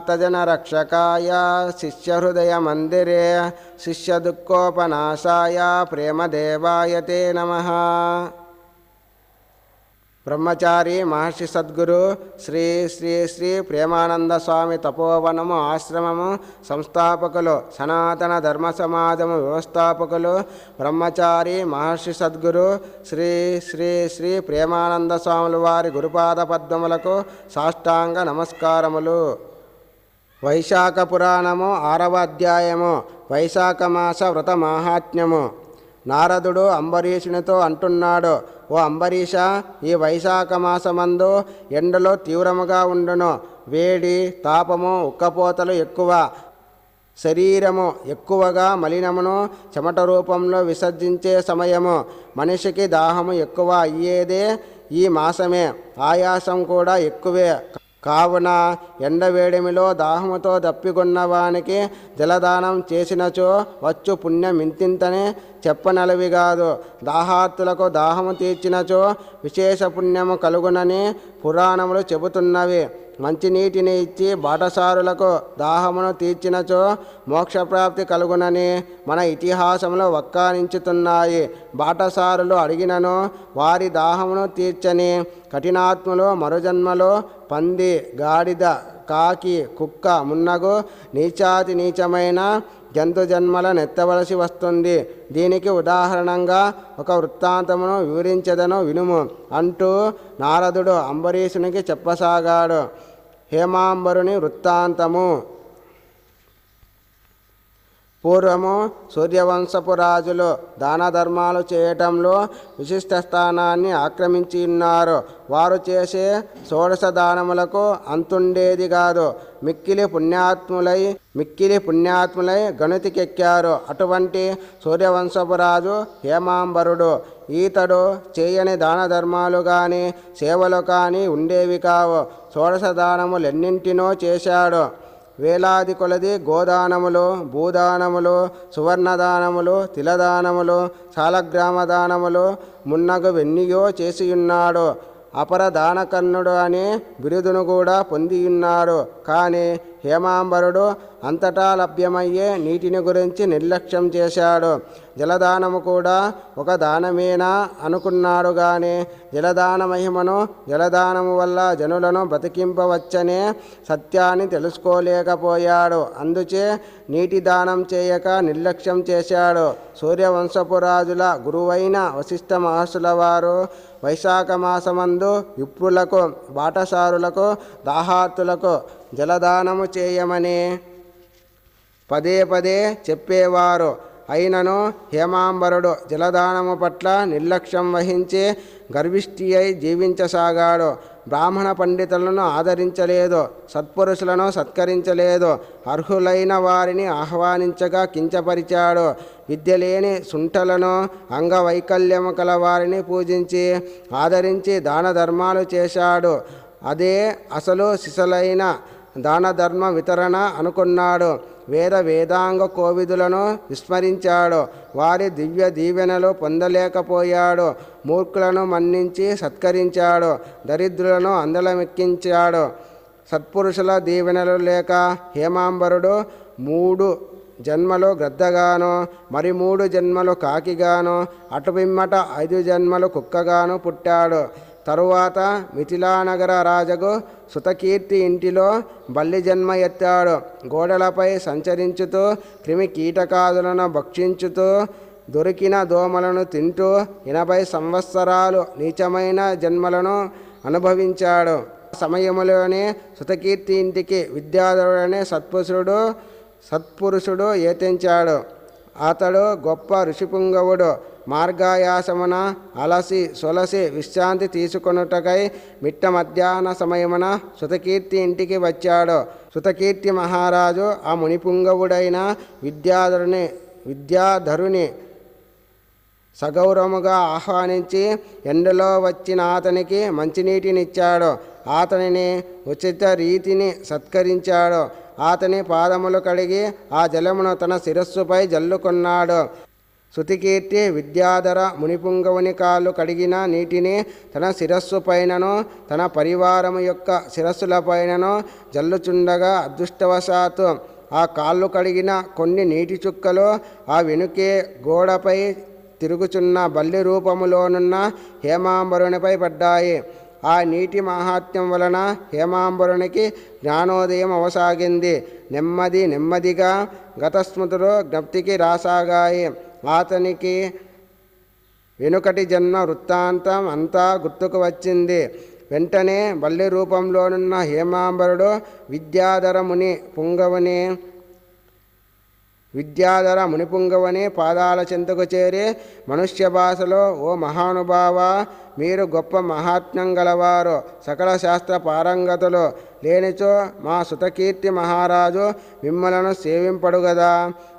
ఓమార్తజన రక్షకాయ శిష్యహృదయ మందిరే శిష్యదుఃఖోపనాశాయ ప్రేమదేవాయ తే నమ బ్రహ్మచారి మహర్షి సద్గురు శ్రీ శ్రీ శ్రీ ప్రేమానంద స్వామి తపోవనము ఆశ్రమము సంస్థాపకులు సనాతన ధర్మ సమాజము వ్యవస్థాపకులు బ్రహ్మచారి మహర్షి సద్గురు శ్రీ శ్రీ శ్రీ ప్రేమానంద స్వాముల వారి గురుపాద పద్మములకు సాష్టాంగ నమస్కారములు. వైశాఖ పురాణము ఆరవ అధ్యాయము వైశాఖ మాస వ్రత మాహాత్మ్యము నారదుడు అంబరీషునితో అంటున్నాడు ఓ అంబరీష ఈ వైశాఖ మాసమందు ఎండలో తీవ్రముగా ఉండును. వేడి తాపము ఉక్కపోతలు ఎక్కువ. శరీరము ఎక్కువగా మలినమును చెమట రూపంలో విసర్జించే సమయము. మనిషికి దాహము ఎక్కువ అయ్యేదే ఈ మాసమే. ఆయాసం కూడా ఎక్కువే. కావున ఎండవేడిమిలో దాహముతో దప్పికొన్నవానికి జలదానం చేసినచో వచ్చు పుణ్యం ఇంతింతనే చెప్పనలవి కాదు. దాహార్తులకు దాహము తీర్చినచో విశేష పుణ్యము కలుగునని పురాణములు చెబుతున్నవి. మంచినీటిని ఇచ్చి బాటసారులకు దాహమును తీర్చినచో మోక్షప్రాప్తి కలుగునని మన ఇతిహాసంలో వక్కానించుతున్నాయి. బాటసారులు అడిగినను వారి దాహమును తీర్చని కఠినాత్మలు మరుజన్మలో పంది గాడిద కాకి కుక్క మున్నగు నీచాతి నీచమైన జంతు జన్మలను ఎత్తవలసి వస్తుంది. దీనికి ఉదాహరణంగా ఒక వృత్తాంతమును వివరించదను వినుము. అంటూ నారదుడు అంబరీషునికి చెప్పసాగాడు. హేమాంబరుని వృత్తాంతము. పూర్వము సూర్యవంశపు రాజులు దాన ధర్మాలు చేయటంలో విశిష్ట స్థానాన్ని ఆక్రమించి ఉన్నారు వారు చేసే షోడశ దానములకు అంతుండేది కాదు. మిక్కిలి పుణ్యాత్ములై మిక్కిలి పుణ్యాత్ములై గణితికెక్కారు. అటువంటి సూర్యవంశపు రాజు హేమాంబరుడు. ఈతడు చేయని దాన ధర్మాలు కానీ సేవలు కానీ ఉండేవి కావు. షోడశ దానములెన్నింటినో చేశాడు. వేలాది కొలది గోదానములు భూదానములు సువర్ణదానములు తిలదానములు శాలగ్రామ దానములు మున్నగు వెన్నియో చేసియున్నాడు అపర దానకర్ణుడు అనే బిరుదును కూడా పొందియున్నాడు. కానీ హేమాంబరుడు అంతటా లభ్యమయ్యే నీటిని గురించి నిర్లక్ష్యం చేశాడు. జలదానము కూడా ఒక దానమేనా అనుకున్నాడు కానీ జలదాన మహిమను జలదానము వల్ల జనులను బ్రతికింపవచ్చనే సత్యాన్ని తెలుసుకోలేకపోయాడు. అందుచే నీటి దానం చేయక నిర్లక్ష్యం చేశాడు. సూర్యవంశపు రాజుల గురువైన వశిష్ఠ మహర్షుల వారు వైశాఖ మాసమందు విప్రులకు బాటసారులకు దాహార్తులకు జలదానము చేయమని పదే పదే చెప్పేవారు. అయినను హేమాంబరుడు జలదానము పట్ల నిర్లక్ష్యం వహించి గర్విష్ఠి అయి జీవించసాగాడు. బ్రాహ్మణ పండితులను ఆదరించలేదు సత్పురుషులను సత్కరించలేదు అర్హులైన వారిని ఆహ్వానించగా కించపరిచాడు. విద్య లేని సుంఠలను అంగవైకల్యము కల వారిని పూజించి ఆదరించి దాన ధర్మాలు చేశాడు. అదే అసలు సిసలైన దాన ధర్మ వితరణ అనుకున్నాడు. వేద వేదాంగ కోవిదులను విస్మరించాడు. వారి దివ్య దీవెనలు పొందలేకపోయాడు. మూర్ఖులను మన్నించి సత్కరించాడు. దరిద్రులను అందలమెక్కించాడు. సత్పురుషుల దీవెనలు లేక హేమాంబరుడు మూడు జన్మలు గ్రద్దగాను మరి మూడు జన్మలు కాకిగాను అటుపిమ్మట ఐదు జన్మలు కుక్కగాను పుట్టాడు. తరువాత మిథిలానగర రాజగు సుతకీర్తి ఇంటిలో బల్లి జన్మ ఎత్తాడు. గోడలపై సంచరించుతూ క్రిమి కీటకాదులను భక్షించుతూ దొరికిన దోమలను తింటూ ఎనభై సంవత్సరాలు నీచమైన జన్మలను అనుభవించాడు. సమయంలోనే సుతకీర్తి ఇంటికి విద్యాధరుడనే సత్పురుషుడు సత్పురుషుడు ఏతించాడు. అతడు గొప్ప ఋషిపుంగవుడు. మార్గాయాసమున అలసి సొలసి విశ్రాంతి తీసుకొనుటకై మిట్ట మధ్యాహ్న సమయమున సుతకీర్తి ఇంటికి వచ్చాడు. సుతకీర్తి మహారాజు ఆ మునిపుంగవుడైన విద్యాధరుని విద్యాధరుని సగౌరవముగా ఆహ్వానించి ఎండలో వచ్చిన అతనికి మంచినీటినిచ్చాడు. అతనిని ఉచిత రీతిని సత్కరించాడు. అతని పాదములు కడిగి ఆ జలమును తన శిరస్సుపై జల్లుకున్నాడు. శృతికీర్తి విద్యాధర మునిపుంగవుని కాళ్ళు కడిగిన నీటిని తన శిరస్సు పైనను తన పరివారము యొక్క శిరస్సుల పైనను జల్లుచుండగా అదృష్టవశాత్తు ఆ కాళ్ళు కడిగిన కొన్ని నీటి చుక్కలు ఆ వెనుకే గోడపై తిరుగుచున్న బల్లి రూపములోనున్న హేమాంబరునిపై పడ్డాయి. ఆ నీటి మహాత్మ్యం వలన హేమాంబరునికి జ్ఞానోదయం అవసాగింది. నెమ్మది నెమ్మదిగా గతస్మృతులు జ్ఞప్తికి రాసాగాయి. అతనికి వెనుకటి జన్మ వృత్తాంతం అంతా గుర్తుకు వచ్చింది. వెంటనే బల్లి రూపంలోనున్న హేమాంబరుడు విద్యాధర ముని విద్యాధర మునిపుంగవని పాదాల చెంతకు చేరి మనుష్య భాషలో ఓ మహానుభావ మీరు గొప్ప మహాత్మ్యం గలవారు. సకల శాస్త్ర పారంగతులు లేనిచో మా సుతకీర్తి మహారాజు మిమ్మలను సేవింపడు గదా.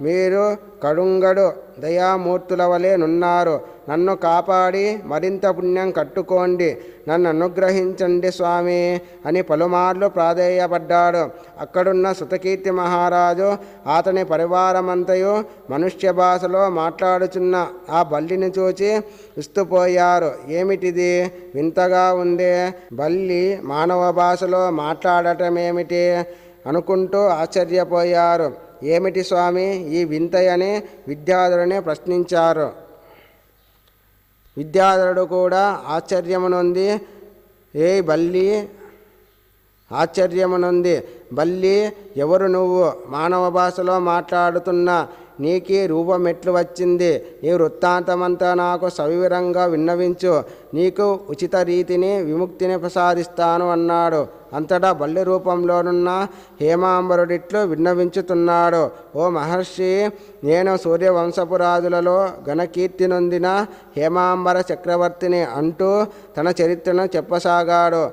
మీరు కడుంగడు దయామూర్తుల వలె నున్నారు. నన్ను కాపాడి మరింత పుణ్యం కట్టుకోండి. నన్ను అనుగ్రహించండి స్వామి అని పలుమార్లు ప్రాధేయపడ్డాడు. అక్కడున్న సుతకీర్తి మహారాజు అతని పరివారమంతయు మనుష్య భాషలో మాట్లాడుచున్న ఆ బల్లిని చూచి విస్తుపోయారు. ఏమిటిది వింతగా ఉందే. బల్లి మానవ భాషలో మాట్లాడటమేమిటి? అనుకుంటూ ఆశ్చర్యపోయారు. ఏమిటి స్వామి ఈ వింతయని విద్యాధరుని ప్రశ్నించారు. విద్యాధరుడు కూడా ఆశ్చర్యమునుంది. ఏ బల్లి! ఆశ్చర్యమునుంది. బల్లి ఎవరు నువ్వు? మానవ భాషలో మాట్లాడుతున్నా నీకీ రూపమెట్లు వచ్చింది. నీ వృత్తాంతమంతా నాకు సవివరంగా విన్నవించు. నీకు ఉచిత రీతిని విముక్తిని ప్రసాదిస్తాను అన్నాడు. అంతటా బల్లి రూపంలోనున్న హేమాంబరుడిట్లు విన్నవించుతున్నాడు. ఓ మహర్షి నేను సూర్యవంశపు రాజులలో ఘనకీర్తి నొందిన హేమాంబర చక్రవర్తిని అంటూ తన చరిత్రను చెప్పసాగాడు.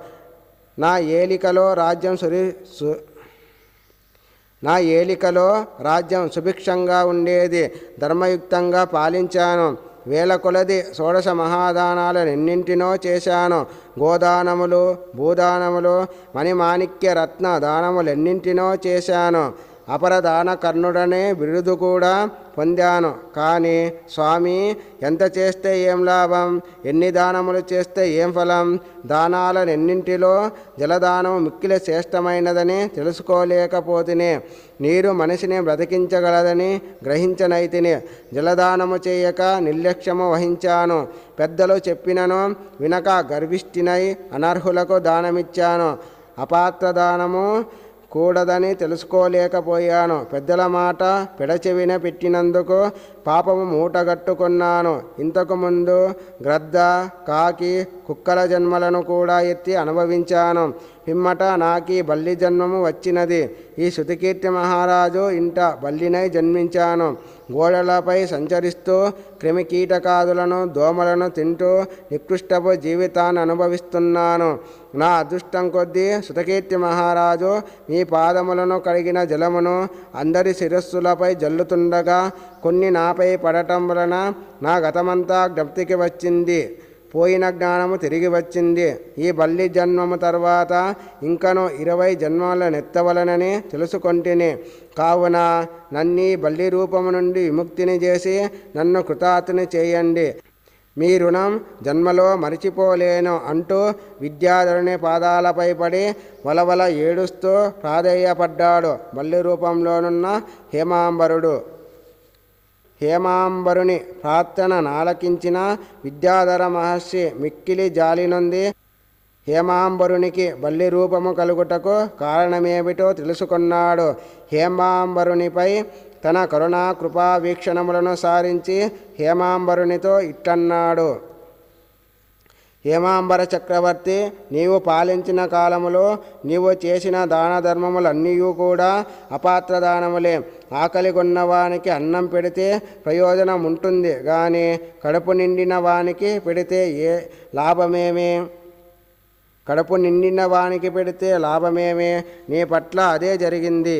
నా ఏలికలో రాజ్యం సురి సు నా ఏలికలో రాజ్యం సుభిక్షంగా ఉండేది ధర్మయుక్తంగా పాలించాను. వేల కొలది షోడశ మహాదానాలనెన్నింటినో చేశాను. గోదానములు భూదానములు మణిమాణిక్య రత్న దానములెన్నింటినో చేశాను. అపరదాన కర్ణుడనే బిరుదు కూడా పొందాను. కానీ స్వామి ఎంత చేస్తే ఏం లాభం? ఎన్ని దానములు చేస్తే ఏం ఫలం? దానాలనెన్నింటిలో జలదానము మిక్కిలి శ్రేష్టమైనదని తెలుసుకోలేకపోతేనే. నీరు మనిషిని బ్రతికించగలదని గ్రహించనైతిని. జలదానము చేయక నిర్లక్ష్యము వహించాను. పెద్దలు చెప్పినను వినక గర్విష్ఠినై అనర్హులకు దానమిచ్చాను. అపాత్ర దానము కూడదని తెలుసుకోలేకపోయాను. పెద్దల మాట పెడచెవిన పెట్టినందుకు పాపము మూటగట్టుకున్నాను. ఇంతకుముందు గ్రద్ద కాకి కుక్కల జన్మలను కూడా ఎత్తి అనుభవించాను. పిమ్మట నాకీ బల్లి జన్మము వచ్చినది. ఈ శృతికీర్తి మహారాజు ఇంట బల్లినై జన్మించాను. గోడలపై సంచరిస్తూ క్రిమికీటకాదులను దోమలను తింటూ నికృష్టపు జీవితాన్ని అనుభవిస్తున్నాను. నా అదృష్టం కొద్దీ శృతకీర్తి మహారాజు మీ పాదములను కడిగిన జలమును అందరి శిరస్సులపై జల్లుతుండగా కొన్ని నాపై పడటం వలన నా గతమంతా జ్ఞప్తికి వచ్చింది. పోయిన జ్ఞానము తిరిగి వచ్చింది. ఈ బల్లి జన్మము తర్వాత ఇంకను ఇరవై జన్మలనెత్తవలనని తెలుసుకొంటిని. కావున నన్నీ బల్లి రూపము నుండి విముక్తిని చేసి నన్ను కృతార్థుని చేయండి. మీ రుణం జన్మలో మరిచిపోలేను అంటూ విద్యాధరుని పాదాలపై పడి వలవల ఏడుస్తూ ప్రాధేయపడ్డాడు బల్లి రూపంలోనున్న హేమాంబరుడు. హేమాంబరుని ప్రార్థన నాలకించిన విద్యాధర మహర్షి మిక్కిలి జాలినొంది హేమాంబరునికి బల్లి రూపము కలుగుటకు కారణమేమిటో తెలుసుకున్నాడు. హేమాంబరునిపై తన కరుణా కృపా వీక్షణములను సారించి హేమాంబరునితో ఇట్టన్నాడు. హేమాంబర చక్రవర్తి నీవు పాలించిన కాలములో నీవు చేసిన దాన ధర్మములన్నీ కూడా అపాత్ర దానములే ఆకలిగొన్న వానికి అన్నం పెడితే ప్రయోజనం ఉంటుంది కానీ కడుపు నిండిన వానికి పెడితే ఏ లాభమేమి? కడుపు నిండిన వానికి పెడితే లాభమేమి? నీ పట్ల అదే జరిగింది.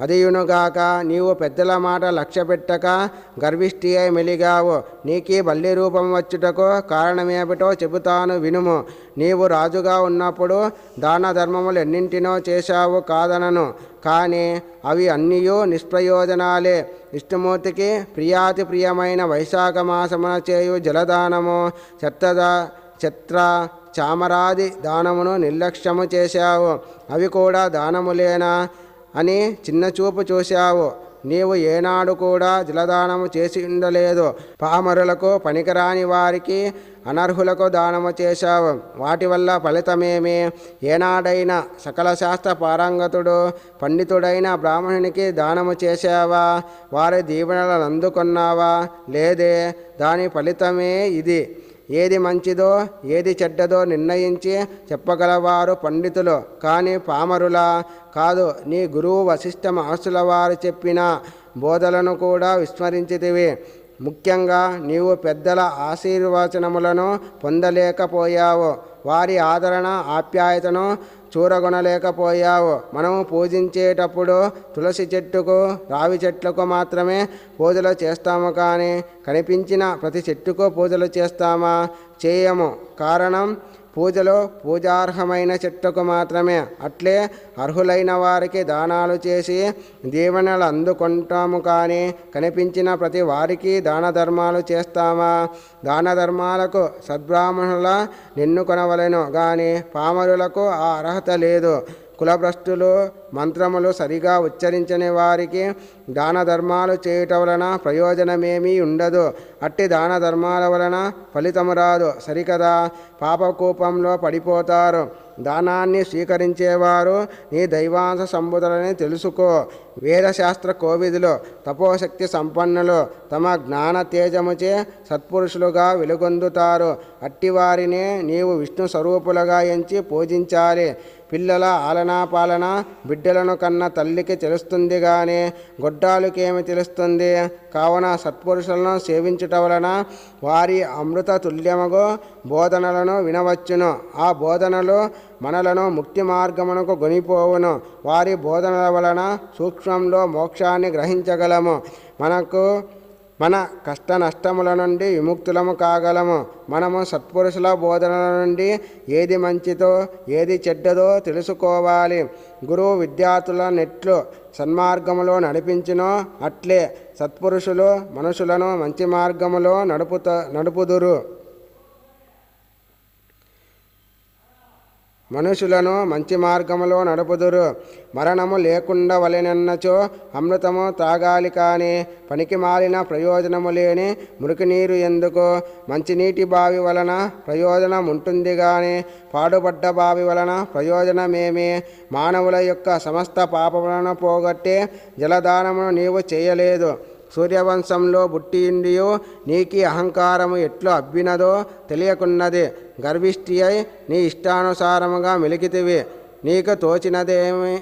అదియునుగాక నీవు పెద్దల మాట లక్ష్య పెట్టక గర్విష్ఠి అయి మెలిగావు. నీకీ బల్లి రూపం వచ్చుటకు కారణమేమిటో చెబుతాను వినుము. నీవు రాజుగా ఉన్నప్పుడు దాన ధర్మములు ఎన్నింటినో చేశావు కాదనను. కానీ అవి అన్నీయూ నిష్ప్రయోజనాలే. విష్ణుమూర్తికి ప్రియాతి ప్రియమైన వైశాఖ మాసమున చేయు జలదానము చెత్తద చెత్ర చామరాది దానమును నిర్లక్ష్యము చేశావు. అవి కూడా దానములేనా? అని చిన్న చూపు చూశావు. నీవు ఏనాడు కూడా జలదానము చేసి ఉండలేదు. పామరులకు పనికిరాని వారికి అనర్హులకు దానము చేశావు. వాటి వల్ల ఫలితమేమి? ఏనాడైనా సకల శాస్త్ర పారంగతుడు పండితుడైన బ్రాహ్మణునికి దానము చేశావా? వారి దీవెనలను అందుకున్నావా? లేదే దాని ఫలితమే ఇది. ఏది మంచిదో ఏది చెడ్డదో నిర్ణయించి చెప్పగలవారు పండితులు. కానీ పామరుల కాదు నీ గురువు వశిష్ఠ మహర్షుల వారు చెప్పిన బోధలను కూడా విస్మరించితివి. ముఖ్యంగా నీవు పెద్దల ఆశీర్వచనములను పొందలేకపోయావు. వారి ఆదరణ ఆప్యాయతను చూరగొనలేకపోయావు. మనము పూజించేటప్పుడు తులసి చెట్టుకు రావి చెట్లకు మాత్రమే పూజలు చేస్తాము కానీ కనిపించిన ప్రతి చెట్టుకు పూజలు చేస్తామా? చేయము. కారణం పూజలో పూజార్హమైన చెట్టుకు మాత్రమే అట్లే అర్హులైన వారికి దానాలు చేసి దీవెనలు అందుకుంటాము కానీ కనిపించిన ప్రతి వారికి దాన ధర్మాలు చేస్తామా? దాన ధర్మాలకు సద్బ్రాహ్మణుల నిన్నుకొనవలెను కానీ పామరులకు ఆ అర్హత లేదు. కులభ్రష్టులు మంత్రములు సరిగా ఉచ్చరించని వారికి దాన ధర్మాలు చేయుట వలన ప్రయోజనమేమీ ఉండదు. అట్టి దాన ధర్మాల వలన ఫలితము రాదు. సరికదా? పాపకూపంలో పడిపోతారు. దానాన్ని స్వీకరించేవారు నీ దైవాంశ సంబుధులని తెలుసుకో. వేదశాస్త్ర కోవిదులు తపోశక్తి సంపన్నులు తమ జ్ఞాన తేజముచే సత్పురుషులుగా వెలుగొందుతారు. అట్టివారినే నీవు విష్ణు స్వరూపులుగా ఎంచి పూజించాలి. పిల్లల ఆలనా పాలన బిడ్డలను కన్న తల్లికి తెలుస్తుంది కానీ గొడ్డాలకేమి తెలుస్తుంది? కావున సత్పురుషులను సేవించుట వలన వారి అమృత తుల్యముగు బోధనలను వినవచ్చును. ఆ బోధనలు మనలను ముక్తి మార్గమునకు గొనిపోవును. వారి బోధనల వలన సూక్ష్మంలో మోక్షాన్ని గ్రహించగలము. మనకు మన కష్ట నష్టముల నుండి విముక్తులము కాగలము. మనము సత్పురుషుల బోధనల నుండి ఏది మంచిదో ఏది చెడ్డదో తెలుసుకోవాలి. గురువు విద్యార్థుల నెట్లు సన్మార్గములో నడిపించినో. అట్లే సత్పురుషులు మనుషులను మంచి మార్గములో నడుపుత నడుపుదురు. మనుషులను మంచి మార్గములో నడుపుదురు. మరణము లేకుండా వలెనన్నచో అమృతము త్రాగాలి కానీ పనికి మాలిన ప్రయోజనము లేని మురికి ఎందుకు? మంచినీటి బావి వలన ప్రయోజనం ఉంటుంది కానీ పాడుపడ్డ బావి వలన ప్రయోజనమేమి? మానవుల యొక్క సమస్త పాపములను పోగొట్టే జలదానమును నీవు చేయలేదు. సూర్యవంశంలో బుట్టిండియో నీకి అహంకారము ఎట్లు అబ్బినదో తెలియకున్నది. గర్విష్ఠి అయి నీ ఇష్టానుసారముగా మిలికితివి. నీకు తోచినదేమి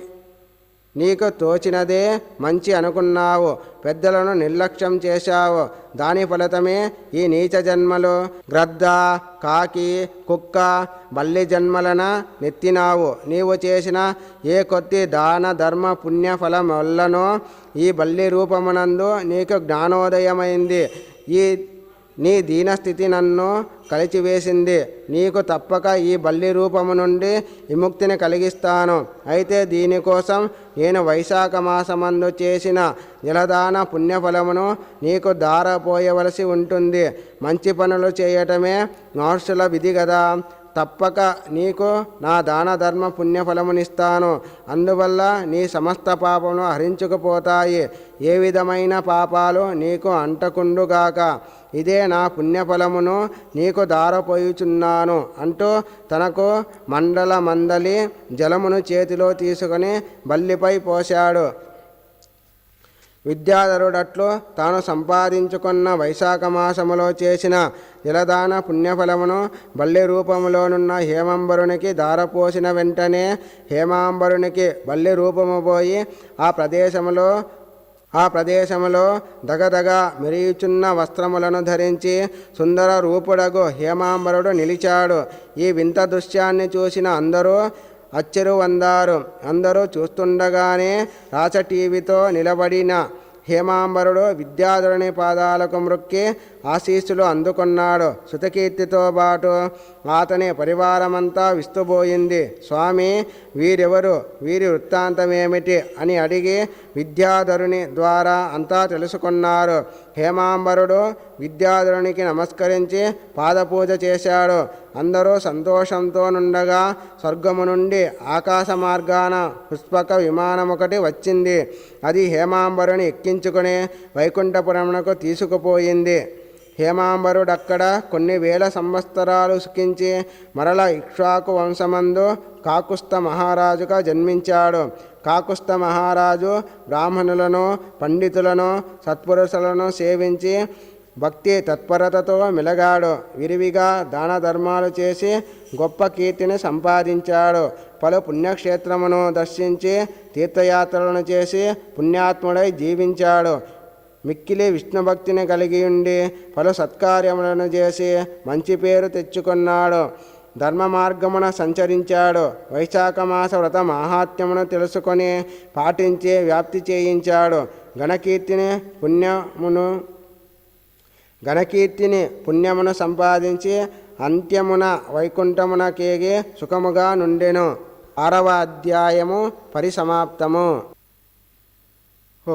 నీకు తోచినదే మంచి అనుకున్నావు. పెద్దలను నిర్లక్ష్యం చేశావు. దాని ఫలితమే ఈ నీచ జన్మలు. గ్రద్ద కాకి కుక్క బల్లి జన్మలన నెత్తినావు. నీవు చేసిన ఏ కొద్ది దాన ధర్మ పుణ్య ఫలం వల్లనో ఈ బల్లి రూపమునందు నీకు జ్ఞానోదయమైంది. ఈ నీ దీనస్థితి నన్ను కలిచివేసింది. నీకు తప్పక ఈ బల్లి రూపము నుండి విముక్తిని కలిగిస్తాను. అయితే దీనికోసం నేను వైశాఖ మాసమందు చేసిన జలదాన పుణ్యఫలమును నీకు దారపోయవలసి ఉంటుంది. మంచి పనులు చేయటమే మహర్షుల విధి కదా తప్పక నీకు నా దాన ధర్మ పుణ్యఫలమునిస్తాను. అందువల్ల నీ సమస్త పాపములు హరించుకుపోతాయి. ఏ విధమైన పాపాలు నీకు అంటకుండుగాక. ఇదే నా పుణ్యఫలమును నీకు దారపోయుచున్నాను అంటూ తనకు మండల మందలి జలమును చేతిలో తీసుకొని బల్లిపై పోశాడు. విద్యాధరుడట్లు తాను సంపాదించుకున్న వైశాఖ మాసములో చేసిన జలదాన పుణ్యఫలమును బల్లి రూపములోనున్న హేమాంబరునికి దారపోసిన వెంటనే హేమాంబరునికి బల్లి రూపము పోయి ఆ ప్రదేశములో ఆ ప్రదేశములో దగదగ మెరియుచున్న వస్త్రములను ధరించి సుందర రూపుడగు హేమాంబరుడు నిలిచాడు. ఈ వింత దృశ్యాన్ని చూసిన అందరూ అచ్చరు వందారు. అందరూ చూస్తుండగానే రాచ టీవీతో నిలబడిన హేమాంబరుడు విద్యాధరుని పాదాలకు మృక్కి ఆశీస్సులు అందుకున్నాడు. శృతకీర్తితో పాటు అతని పరివారమంతా విస్తుపోయింది. స్వామి వీరెవరు? వీరి వృత్తాంతమేమిటి? అని అడిగి విద్యాధరుని ద్వారా అంతా తెలుసుకున్నారు. హేమాంబరుడు విద్యాధరునికి నమస్కరించి పాదపూజ చేశాడు. అందరూ సంతోషంతో నుండగా స్వర్గము నుండి ఆకాశ మార్గాన పుష్పక విమానం ఒకటి వచ్చింది. అది హేమాంబరుని ఎక్కించుకుని వైకుంఠపురమునకు తీసుకుపోయింది. హేమాంబరుడక్కడ కొన్ని వేల సంవత్సరాలు సుఖించి మరల ఇక్ష్వాకు వంశమందు కాకుస్థ మహారాజుగా జన్మించాడు. కాకుస్థ మహారాజు బ్రాహ్మణులను పండితులను సత్పురుషులను సేవించి భక్తి తత్పరతతో మెలగాడు. విరివిగా దాన ధర్మాలు చేసి గొప్ప కీర్తిని సంపాదించాడు. పలు పుణ్యక్షేత్రమును దర్శించి తీర్థయాత్రలను చేసి పుణ్యాత్ముడై జీవించాడు. మిక్కిలి విష్ణు భక్తిని కలిగి ఉండి పలు సత్కార్యములను చేసి మంచి పేరు తెచ్చుకున్నాడు. ధర్మ మార్గమున సంచరించాడు. వైశాఖ మాస వ్రత మాహాత్మ్యమును తెలుసుకొని పాటించి వ్యాప్తి చేయించాడు. గణకీర్తిని పుణ్యమును గణకీర్తిని పుణ్యమును సంపాదించి అంత్యమున వైకుంఠమున కేగి సుఖముగా నుండెను. ఆరవ అధ్యాయము పరిసమాప్తము. ఓ